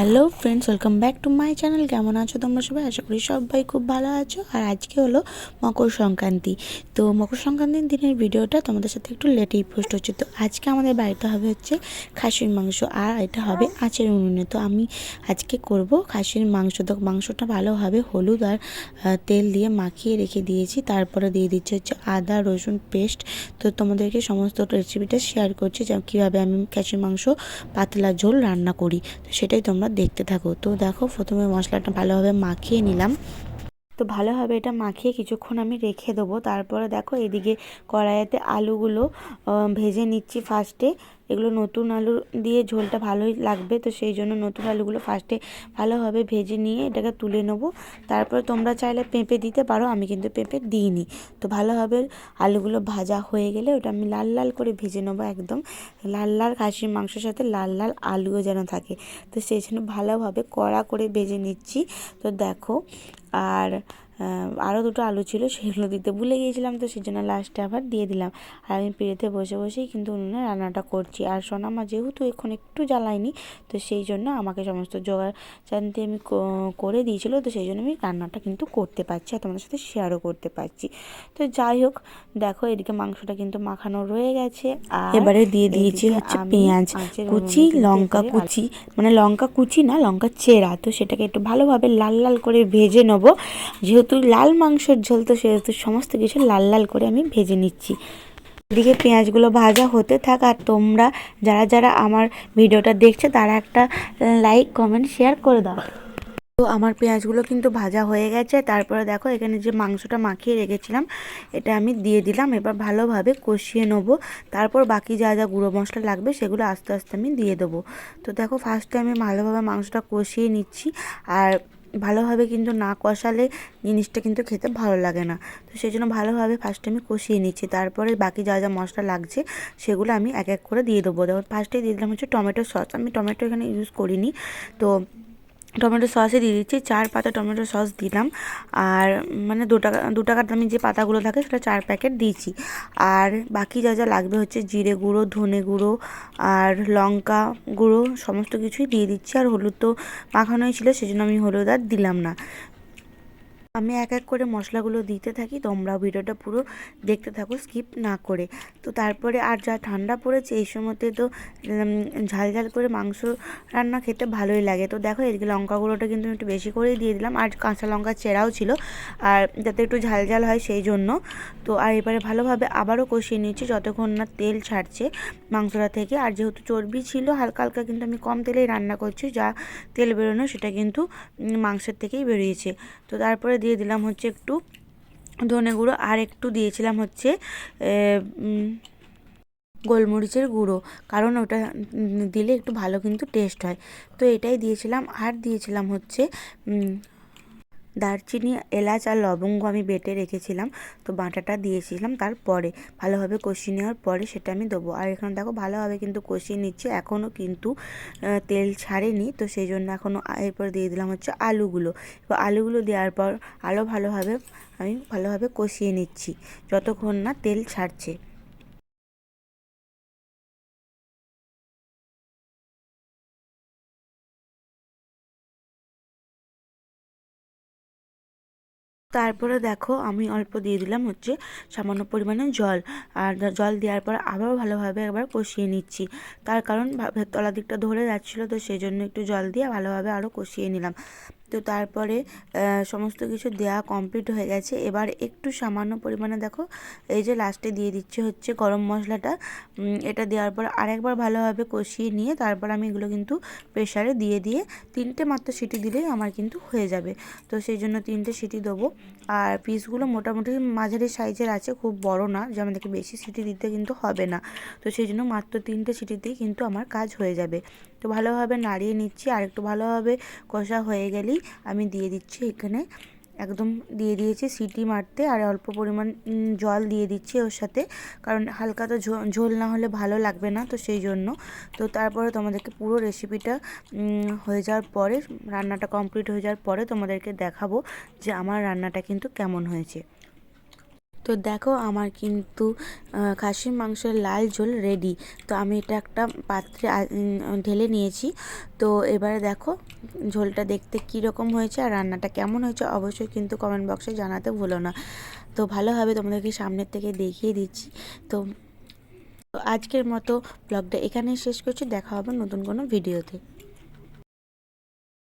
Hello friends, welcome back to my channel. কেমন আছো তোমরা সবাই? আশা করি সবাই খুব ভালো আছো। আর আজকে হলো মকর সংক্রান্তি। তো মকর সংক্রান্তির দিনের ভিডিওটা তোমাদের সাথে একটু লেটেই পোস্ট হচ্ছে। তো আজকে আমাদের বাড়িতে হবে হচ্ছে খাসির মাংস, আর এটা হবে আঁচের উনুনে। তো আমি আজকে করব খাসির মাংস। তো মাংসটা ভালোভাবে হলুদ আর তেল দিয়ে মাখিয়ে রেখে দিয়েছি। তারপরে দিয়ে দিচ্ছি হচ্ছে আদা, রসুন পেস্ট। তো তোমাদেরকে সমস্ত রেসিপিটা শেয়ার করছি যে কীভাবে আমি খাসির মাংস পাতলা ঝোল রান্না করি। তো সেটাই তোমরা দেখতে থাকো। তো দেখো, প্রথমে মশলাটা ভালোভাবে মাখিয়ে নিলাম। তো ভালোভাবে এটা মাখিয়ে কিছুক্ষণ আমি রেখে দেবো। তারপরে দেখো, এদিকে কড়াইতে আলুগুলো ভেজে নিচ্ছি ফার্স্টে এগুলো নতুন আলু দিয়ে ঝোলটা ভালোই লাগবে, তো সেই জন্য নতুন আলুগুলো ফার্স্টে ভালোভাবে ভেজে নিয়ে এটাকে তুলে নেব। তারপরে তোমরা চাইলে পেঁপে দিতে পারো, আমি কিন্তু পেঁপে দিইনি। তো ভালোভাবে আলুগুলো ভাজা হয়ে গেলে ওটা আমি লাল লাল করে ভেজে নেব একদম। লাল লাল খাসির মাংসের সাথে লাল লাল আলুও যেন থাকে। তো সেই জন্য ভালোভাবে কড়া করে ভেজে নিচ্ছি। তো দেখো, আর আরও দুটো আলু ছিল সেগুলো দিতে ভুলে গিয়েছিলাম তো সেই জন্য লাস্টে আবার দিয়ে দিলাম। আর আমি পেড়েতে বসে বসেই কিন্তু উনুনে রান্নাটা করছি। আর সোনামা যেহেতু এখন একটু জ্বালায়নি তো সেই জন্য আমাকে সমস্ত জোগাড় জানতে আমি করে দিয়েছিল তো সেই জন্য আমি রান্নাটা কিন্তু করতে পারছি আর তোমাদের সাথে শেয়ারও করতে পারছি। তো যাই হোক দেখো এদিকে মাংসটা কিন্তু মাখানো রয়ে গেছে। আর এবারে দিয়ে দিয়েছি হচ্ছে পেঁয়াজ কুচি লঙ্কা কুচি। মানে লঙ্কা কুচি না লঙ্কা চেরা। তো সেটাকে একটু ভালোভাবে লাল লাল করে ভেজে নেব। যেহেতু লাল মাংসের ঝোল, তো সেহেতু সমস্ত কিছু লাল লাল করে আমি ভেজে নিচ্ছি। এদিকে পেঁয়াজগুলো ভাজা হতে থাক, আর তোমরা যারা যারা আমার ভিডিওটা দেখছে, তারা একটা লাইক কমেন্ট শেয়ার করে দাও। তো আমার পেঁয়াজগুলো কিন্তু ভাজা হয়ে গেছে। তারপরে দেখো, এখানে যে মাংসটা মাখিয়ে রেখেছিলাম, এটা আমি দিয়ে দিলাম। এবার ভালোভাবে কষিয়ে নেব। তারপর বাকি যা যা গুঁড়ো মশলা লাগবে, সেগুলো আস্তে আস্তে আমি দিয়ে দেবো। তো দেখো ফার্স্টে আমি ভালোভাবে মাংসটা কষিয়ে নিচ্ছি। আর ভালোভাবে কিন্তু না কষালে জিনিসটা কিন্তু খেতে ভালো লাগে না। তো সেই জন্য ভালোভাবে ফার্স্টে আমি কষিয়ে নিচ্ছি। তারপরে বাকি যা যা মশলা লাগছে, সেগুলো আমি এক এক করে দিয়ে দেবো। যেমন ফার্স্টেই দিয়ে দিলাম হচ্ছে টমেটো সস আমি টমেটো এখানে ইউজ করিনি। তো টমেটো সসে দিয়ে দিচ্ছি, চার পাতা টমেটো সস দিলাম। আর মানে দু টাকা, দু টাকার দামি যে পাতাগুলো থাকে সেটা চার প্যাকেট দিয়েছি। আর বাকি যা যা লাগবে হচ্ছে জিরে গুঁড়ো, ধনে গুঁড়ো আর লঙ্কা গুঁড়ো, সমস্ত কিছুই দিয়ে দিচ্ছি। আর হলুদ তো মাখানোই ছিল, সেজন্য আমি হলুদ আর দিলাম না। আমি এক এক করে মশলাগুলো দিতে থাকি তোমরা ভিডিওটা পুরো দেখতে থাকো, স্কিপ না করে। তো তারপরে আর যা ঠান্ডা পড়েছে, এই সময়তে তো ঝাল ঝাল করে মাংস রান্না খেতে ভালোই লাগে। তো দেখো, এদিকে লঙ্কা গুঁড়োটা কিন্তু একটু বেশি করেই দিয়ে দিলাম। আর কাঁচা লঙ্কা চেরাও ছিল, আর যাতে একটু ঝাল ঝাল হয় সেই জন্য। তো আর এবারে ভালোভাবে আবারও কষিয়ে নিচ্ছি যতক্ষণ না তেল ছাড়ছে মাংসটা থেকে। আর যেহেতু চর্বি ছিল, হালকা হালকা কিন্তু আমি কম তেলেই রান্না করছি, যা তেল বেরোনো সেটা কিন্তু মাংসের থেকেই বেরিয়েছে। তো তারপরে দিয়ে দিলাম হচ্ছে একটু ধনে গুঁড়ো আর একটু দিয়েছিলাম হচ্ছে গোলমরিচের গুঁড়ো। কারণ ওটা দিলে একটু ভালো কিন্তু টেস্ট হয়। তো এটাই দিয়েছিলাম আর দিয়েছিলাম হচ্ছে দারচিনি, এলাচ আর লবঙ্গ আমি বেটে রেখেছিলাম। তো বাটাটা দিয়েছিলাম তারপরে। ভালোভাবে কষিয়ে নেওয়ার পরে সেটা আমি দেবো। আর এখানে দেখো ভালোভাবে কিন্তু কষিয়ে নিচ্ছি। এখনও কিন্তু তেল ছাড়েনি। তো সেই জন্য এখনও এরপর দিয়ে দিলাম হচ্ছে আলুগুলো। এবার আলুগুলো দেওয়ার পর আরও ভালোভাবে আমি ভালোভাবে কষিয়ে নিচ্ছি। যতক্ষণ না তেল ছাড়ছে। তারপরে দেখো আমি অল্প দিয়ে দিলাম হচ্ছে সামান্য পরিমাণে জল। আর জল দেওয়ার পর আবারও ভালোভাবে একবার কষিয়ে নিচ্ছি। তার কারণ তলা দিকটা ধরে যাচ্ছিল তো সেই জন্য একটু জল দিয়ে ভালোভাবে আরও কষিয়ে নিলাম। তো তারপরে সমস্ত কিছু দেওয়া কমপ্লিট হয়ে গেছে। এবার একটু সামান্য পরিমাণে দেখো, এই যে লাস্টে দিয়ে দিচ্ছে হচ্ছে গরম মশলাটা। এটা দেওয়ার পর আরেকবার ভালোভাবে কষিয়ে নিয়ে তারপর আমি এগুলো কিন্তু প্রেশারে দিয়ে দিয়ে তিনটে মাত্র সিটি দিলেই আমার কিন্তু হয়ে যাবে। তো সেই জন্য তিনটে সিটি দেবো। আর পিসগুলো মোটামুটি মাঝারি সাইজের আছে, খুব বড় না যে আমাদেরকে বেশি সিটি দিতে কিন্তু হবে না। তো সেই জন্য মাত্র তিনটে সিটিতেই কিন্তু আমার কাজ হয়ে যাবে। তো ভালোভাবে নাড়িয়ে নিচ্ছি, আর একটু ভালোভাবে কষা হয়ে গেলেই আমি দিয়ে দিচ্ছি এখানে। একদম দিয়ে দিয়েছি সিটি মারতে আর অল্প পরিমাণ জল দিয়ে দিচ্ছি ওর সাথে। কারণ হালকা তো ঝোল না হলে ভালো লাগবে না তো সেই জন্য। তো তারপরে তোমাদেরকে পুরো রেসিপিটা হয়ে যাওয়ার পরে, রান্নাটা কমপ্লিট হয়ে যাওয়ার পরে তোমাদেরকে দেখাবো যে আমার রান্নাটা কিন্তু কেমন হয়েছে। তো দেখো আমার কিন্তু খাসির মাংসের লাল ঝোল রেডি তো আমি এটা একটা পাত্রে ঢেলে নিয়েছি। তো এবারে দেখো ঝোলটা দেখতে কী রকম হয়েছে আর রান্নাটা কেমন হয়েছে অবশ্যই কিন্তু কমেন্ট বক্সে জানাতে ভুলো না। তো ভালোভাবে তোমাদেরকে সামনের থেকে দেখিয়ে দিচ্ছি। তো তো আজকের মতো ব্লগটা এখানেই শেষ করছি। দেখা হবে নতুন কোনো ভিডিওতে